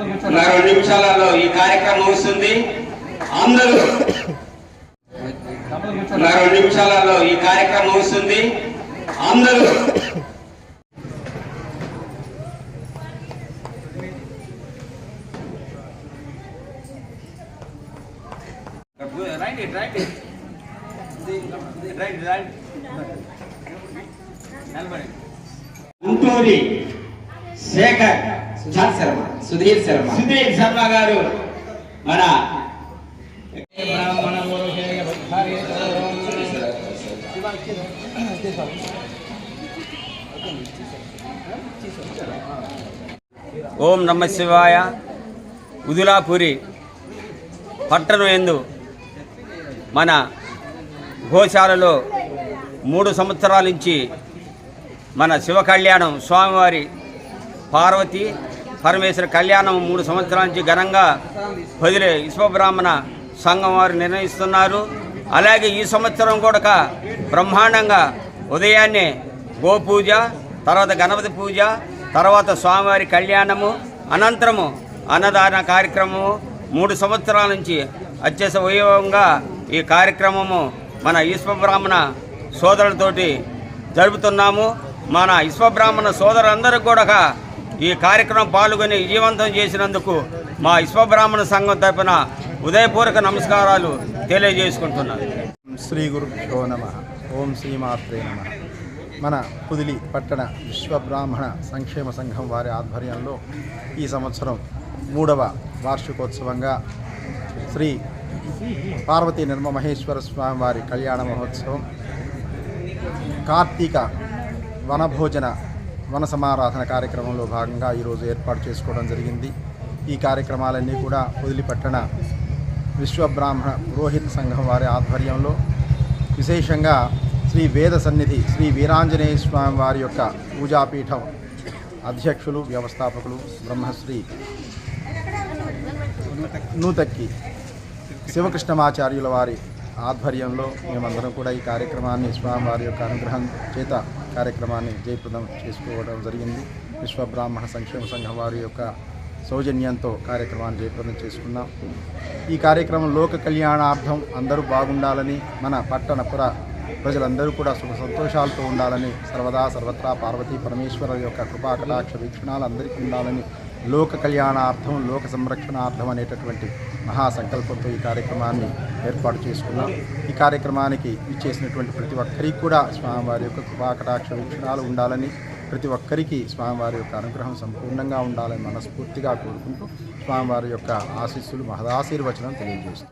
నా నిమిషాలలో ఈ కార్యక్రమం వస్తుంది అందరూ నా నిమిషాలలో ఈ కార్యక్రమం వస్తుంది అందరూ right it right it right right Gunturi Shekhar Sudheer Sharma Sudheer Sharma. Sudheer Sharma గారు. మన ఓం నమ శివాయ. ఉదులాపురి పట్టణం ఎందు మన గోశాలలో మూడు సంవత్సరాల నుంచి మన శివ కళ్యాణం స్వామివారి పార్వతి పరమేశ్వర కళ్యాణం మూడు సంవత్సరాల నుంచి ఘనంగా వదిలే విశ్వబ్రాహ్మణ సంఘం వారు నిర్ణయిస్తున్నారు. అలాగే ఈ సంవత్సరం కూడా బ్రహ్మాండంగా ఉదయాన్నే గోపూజ తర్వాత గణపతి పూజ తర్వాత స్వామివారి కళ్యాణము అనంతరము అన్నదాన కార్యక్రమము మూడు సంవత్సరాల నుంచి అత్యస వైభవంగా ఈ కార్యక్రమము మన విశ్వబ్రాహ్మణ సోదరులతోటి జరుపుతున్నాము. మన విశ్వబ్రాహ్మణ సోదరులందరూ కూడా ఈ కార్యక్రమం పాల్గొని విజయవంతం చేసినందుకు మా విశ్వబ్రాహ్మణ సంఘం తరపున ఉదయపూర్వక నమస్కారాలు తెలియజేసుకుంటున్నాను. శ్రీ గురుభ్యో నమ. ఓం శ్రీమాత్రే నమ. మన పుదిలి పట్టణ విశ్వబ్రాహ్మణ సంక్షేమ సంఘం వారి ఆధ్వర్యంలో ఈ సంవత్సరం మూడవ వార్షికోత్సవంగా శ్రీ పార్వతీ నిర్మమహేశ్వర స్వామి వారి కళ్యాణ మహోత్సవం కార్తీక వనభోజన వన సమారాధన కార్యక్రమంలో భాగంగా ఈరోజు ఏర్పాటు చేసుకోవడం జరిగింది. ఈ కార్యక్రమాలన్నీ కూడా వదిలిపట్టణ విశ్వబ్రాహ్మణ పురోహిత సంఘం వారి ఆధ్వర్యంలో విశేషంగా శ్రీ వేద సన్నిధి శ్రీ వీరాంజనేయ స్వామి వారి యొక్క పూజాపీఠం అధ్యక్షులు వ్యవస్థాపకులు బ్రహ్మశ్రీ నూతక్కి శివకృష్ణమాచార్యుల వారి ఆధ్వర్యంలో మేమందరం కూడా ఈ కార్యక్రమాన్ని స్వామివారి యొక్క అనుగ్రహం చేత కార్యక్రమాన్ని జయప్రదం చేసుకోవడం జరిగింది. విశ్వబ్రాహ్మణ సంక్షేమ సంఘం వారి యొక్క సౌజన్యంతో కార్యక్రమాన్ని జయప్రదం చేసుకున్నాం. ఈ కార్యక్రమం లోక కళ్యాణార్థం అందరూ బాగుండాలని మన పట్టణపుర ప్రజలందరూ కూడా సుఖ సంతోషాలతో ఉండాలని సర్వదా సర్వత్రా పార్వతీ పరమేశ్వర యొక్క కృపా కటాక్ష వీక్షణాలు అందరికీ ఉండాలని లోక కళ్యాణార్థం లోక సంరక్షణార్థం అనేటటువంటి మహాసంకల్పంతో ఈ కార్యక్రమాన్ని ఏర్పాటు చేసుకున్నాం. ఈ కార్యక్రమానికి ఇచ్చేసినటువంటి ప్రతి ఒక్కరికి కూడా స్వామివారి యొక్క కృపాకటాక్ష వీక్షణాలు ఉండాలని ప్రతి ఒక్కరికి స్వామివారి యొక్క అనుగ్రహం సంపూర్ణంగా ఉండాలని మనస్ఫూర్తిగా కోరుకుంటూ స్వామివారి యొక్క ఆశీస్సులు మహదాశీర్వచనం తెలియజేస్తుంది